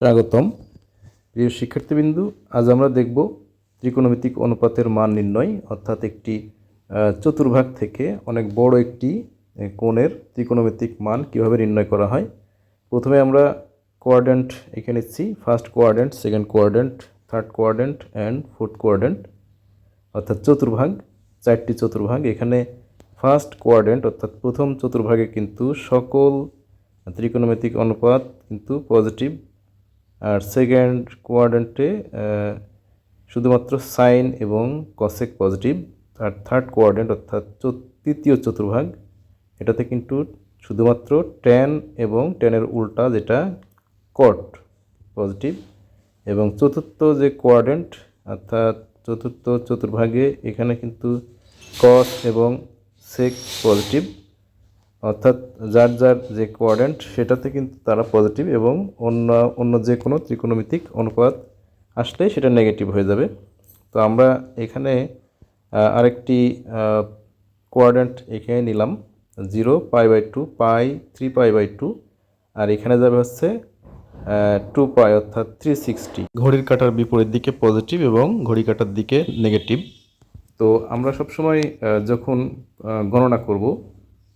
স্বাগতম। প্রিয় শিক্ষার্থীবৃন্দু, আজ আমরা দেখব ত্রিকোণমিতিক অনুপাতের মান নির্ণয়, অর্থাৎ একটি চতুর্ভাগ থেকে অনেক বড় একটি কোণের ত্রিকোণমিতিক মান কীভাবে নির্ণয় করা হয়। প্রথমে আমরা কোয়ার্ডেন্ট এঁকে নিচ্ছি first quadrant second quadrant third quadrant and fourth quadrant অর্থাৎ চতুর্ভাগ, চারটি চতুর্ভাগ। এখানে ফার্স্ট কোয়ার্ডেন্ট অর্থাৎ প্রথম চতুর্ভাগে কিন্তু সকল ত্রিকোণমিতিক অনুপাত কিন্তু পজিটিভ আর সেকেন্ড কোয়াড্রেন্টে শুধুমাত্র সাইন এবং কসেক পজিটিভ আর থার্ড কোয়াড্রেন্ট অর্থাৎ তৃতীয় চতুর্ভাগ, এটাতে কিন্তু শুধুমাত্র টেন এবং টেনের উল্টা যেটা কট পজিটিভ এবং চতুর্থ যে কোয়াড্রেন্ট অর্থাৎ চতুর্থ চতুর্ভাগে এখানে কিন্তু কস এবং সেক পজিটিভ অর্থাৎ যার যার যে কোয়াড্রেন্ট সেটাতে কিন্তু তারা পজিটিভ এবং অন্য অন্য যে কোনো ত্রিকোণমিতিক অনুপাত আসলে সেটা নেগেটিভ হয়ে যাবে। তো আমরা এখানে আরেকটি কোয়াড্রেন্ট এখানে নিলাম। Zero pi by two pi three pi by two আর এখানে যাবে হচ্ছে টু পাই অর্থাৎ থ্রি সিক্সটি ঘড়ির কাটার বিপরীত দিকে পজিটিভ এবং ঘড়ি কাটার দিকে নেগেটিভ তো আমরা সবসময় যখন গণনা করব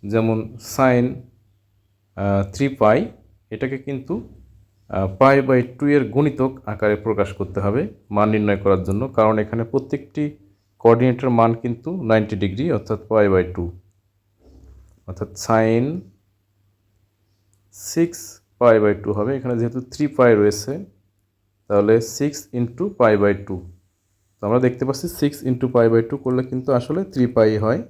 যেমন সাইন থ্রি পাই এটাকে কিন্তু পাই বাই টু এর গুণিতক আকারে প্রকাশ করতে হবে, মান নির্ণয় করার জন্য, কারণ এখানে প্রত্যেকটি কোঅর্ডিনেটের মান কিন্তু নাইনটি ডিগ্রি অর্থাৎ পাই বাই টু অর্থাৎ sine six pi by two হবে, এখানে যেহেতু থ্রি পাই রয়েছে, তাহলে six into pi by two তো আমরা দেখতে পাচ্ছি six into pi by two করলে কিন্তু আসলে থ্রি পাই হয়।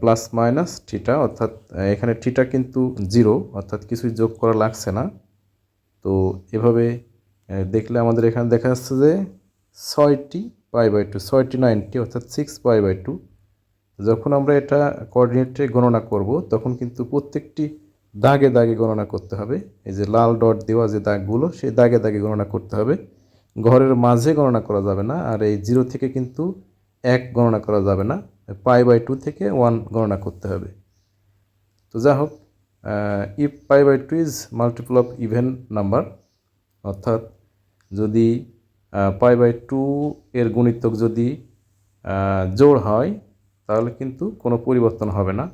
প্লাস মাইনাস থিটা অর্থাৎ এখানে থিটা কিন্তু জিরো অর্থাৎ কিছুই যোগ করা লাগছে না। তো এভাবে দেখলে আমাদের এখানে দেখা যাচ্ছে যে ছয়টি পাই বাই টু ছয়টি নাইনটি অর্থাৎ সিক্স পাই বাই টু যখন আমরা এটা কোঅর্ডিনেটে গণনা করব, তখন কিন্তু প্রত্যেকটি দাগে দাগে গণনা করতে হবে। এই যে লাল ডট দেওয়া যে দাগগুলো, সেই দাগে দাগে গণনা করতে হবে। ঘরের মাঝে গণনা করা যাবে না, আর এই জিরো থেকে কিন্তু এক গণনা করা যাবে না। পাই বাই টু থেকে ওয়ান গণনা করতে হবে। তো যা হোক if pi by two is multiple of even number অর্থাৎ যদি পাই বাই টু এর গুণিতক যদি জোড় হয়, তাহলে কিন্তু কোনো পরিবর্তন হবে না।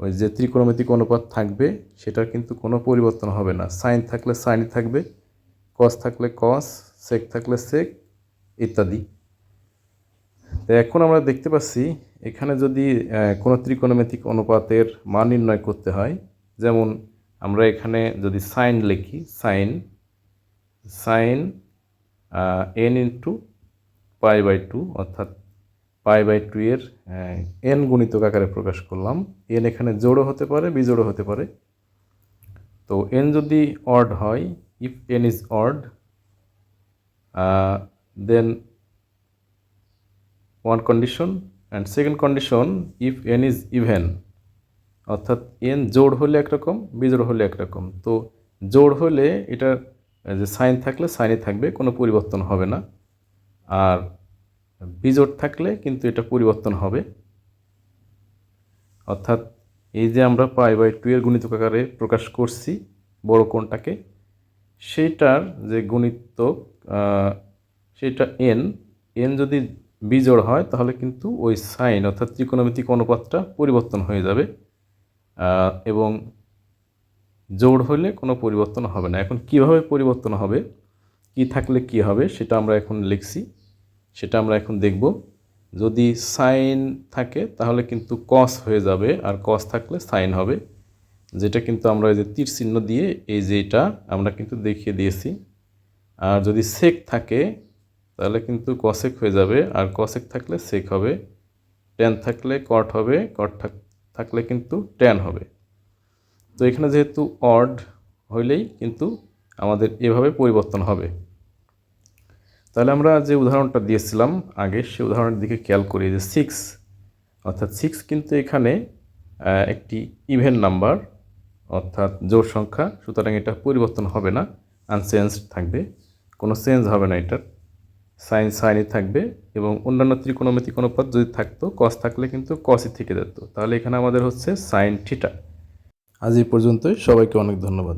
ওই যে ত্রিকোণমিতিক অনুপাত থাকবে, সেটার কিন্তু কোনো পরিবর্তন হবে না। সাইন থাকলে সাইনই থাকবে কস থাকলে কস সেক থাকলে সেক ইত্যাদি। এখন আমরা দেখতে পাচ্ছি এখানে যদি কোনো ত্রিকোণমিতিক অনুপাতের মান নির্ণয় করতে হয়, যেমন আমরা এখানে যদি সাইন লিখি sine sine n into pi by two অর্থাৎ পাই বাই টু এর এন গুণিতক আকারে প্রকাশ করলাম। এন এখানে জোড়ো হতে পারে বিজোড়ও হতে পারে। তো এন যদি অড হয় if n is odd then one condition and second condition if n is even অর্থাৎ এন জোড় হলে একরকম বিজোড় হলে একরকম। তো জোড় হলে এটা যে সাইন থাকলে সাইনই থাকবে, কোনো পরিবর্তন হবে না। আর বিজোড় থাকলে কিন্তু এটা পরিবর্তন হবে। অর্থাৎ এই যে আমরা পাই বাই টু এর গুণিতক আকারে প্রকাশ করছি, বড় কোণটাকে, সেইটার যে গুণিতক সেটা এন এন যদি বিজোড় হয়, তাহলে কিন্তু ওই সাইন অর্থাৎ ত্রিকোণমিতিক অনুপাতটা পরিবর্তন হয়ে যাবে এবং জোড় হলে কোনো পরিবর্তন হবে না। এখন কীভাবে পরিবর্তন হবে, কি থাকলে কি হবে, সেটা আমরা এখন লিখছি। সেটা আমরা এখন দেখব। যদি সাইন থাকে, তাহলে কিন্তু কস হয়ে যাবে, আর কস থাকলে সাইন হবে। যেটা কিন্তু আমরা এই যে তীর চিহ্ন দিয়ে এই যে এটা আমরা কিন্তু দেখিয়ে দিয়েছি। আর যদি সেক থাকে তাহলে কিন্তু কসেক হয়ে যাবে। আর কসেক থাকলে সেক হবে। ট্যান থাকলে কট হবে। কট থাকলে কিন্তু ট্যান হবে। তো এখানে যেহেতু অড হইলেই কিন্তু আমাদের এভাবে পরিবর্তন হবে। তাহলে আমরা যে উদাহরণটা দিয়েছিলাম আগে, সে উদাহরণের দিকে খেয়াল করি যে সিক্স অর্থাৎ সিক্স কিন্তু এখানে একটি ইভেন নাম্বার অর্থাৎ জোর সংখ্যা, সুতরাং এটা পরিবর্তন হবে না। আনচেঞ্জ থাকবে। কোনো চেঞ্জ হবে না এটার। সাইন সাইনই থাকবে এবং অন্যান্য ত্রিকোণমিতিক অনুপাত যদি থাকতো কস থাকলে কিন্তু কসই থেকে যেত। তাহলে এখানে আমাদের হচ্ছে সাইন থিটা আজ এই পর্যন্তই। সবাইকে অনেক ধন্যবাদ।